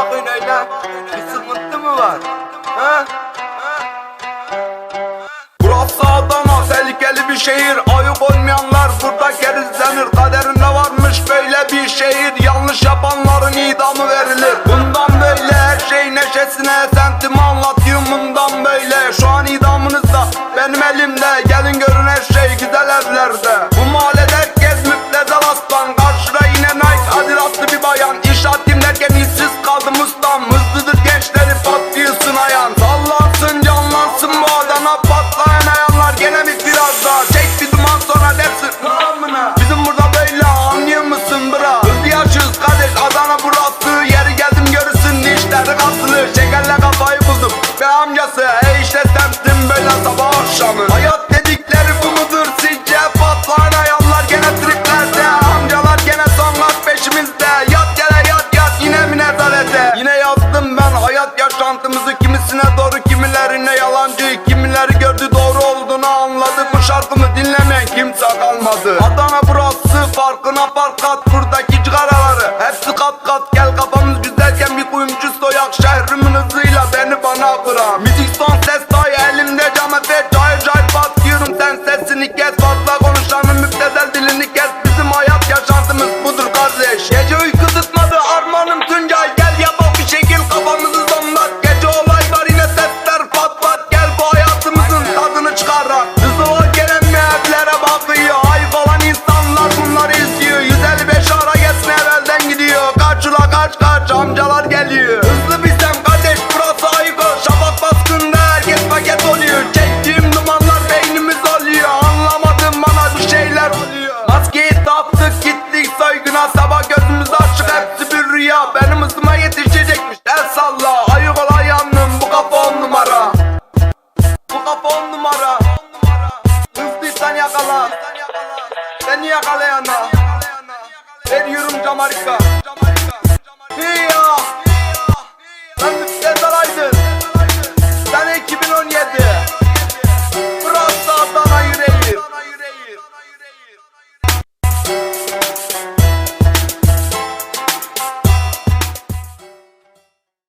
bakıyorsun öyle? Bir sıkıntı mı var? Ha? Burası Adana tehlikeli bir şehir Ayıp olmayanlar burada kerizlenir Kaderinde varmış böyle bir şehir Yanlış yapanların idamı verilir Bundan böyle her şey neşesine Sentimi anlatıyorum bundan böyle Şu an idamınız da benim elimde Gelin görün her şey güzel evlerde Bu mahallede herkes müptezel aslan Karşıda Ve amcası E işte semtim böyle sabah akşamı. Hayat dedikleri bu mudur sizce? Patlayan ayanlar gene triplerde Amcalar gene sonlar peşimizde. Yat gele yat yat yine mi nezarete Yine yazdım ben hayat yaşantımızı Kimisine doğru kimilerine yalancı Kimileri gördü doğru olduğunu anladı. Bu şarkımı dinlemeyen kimse kalmadı. Adana burası farkına fark at Buradaki cigaraları. Hepsi kat kat Gel kafamız güzelken bir kuyumcu soyak. Şehrimin beni bana bırak. Müzik son ses dayı elimde cam efe Cayır cayır batıyorum sen sesini kes. Fazla konuşanın müptezel dilini kes. Bizim hayat yaşantımız budur kardeş. Gece uyku tutmadı armanım Tuncay. Gel yapalım bir şekil kafamızı zonlat Gece olay var yine sesler pat pat Gel bu hayatımızın tadını çıkarak Hızlı o gelen evlere bakıyor. Ay falan insanlar bunları izliyor. 155 ara geçsin evvelden gidiyor gittik soyguna Sabah gözümüz açık hepsi bir rüya. Benim hızıma yetişecekmiş el salla. Ayık ol ayağım bu kafa on numara. Bu kafa on numara. Hızlıysan yakala. Beni yakalayana. Veriyorum Camarika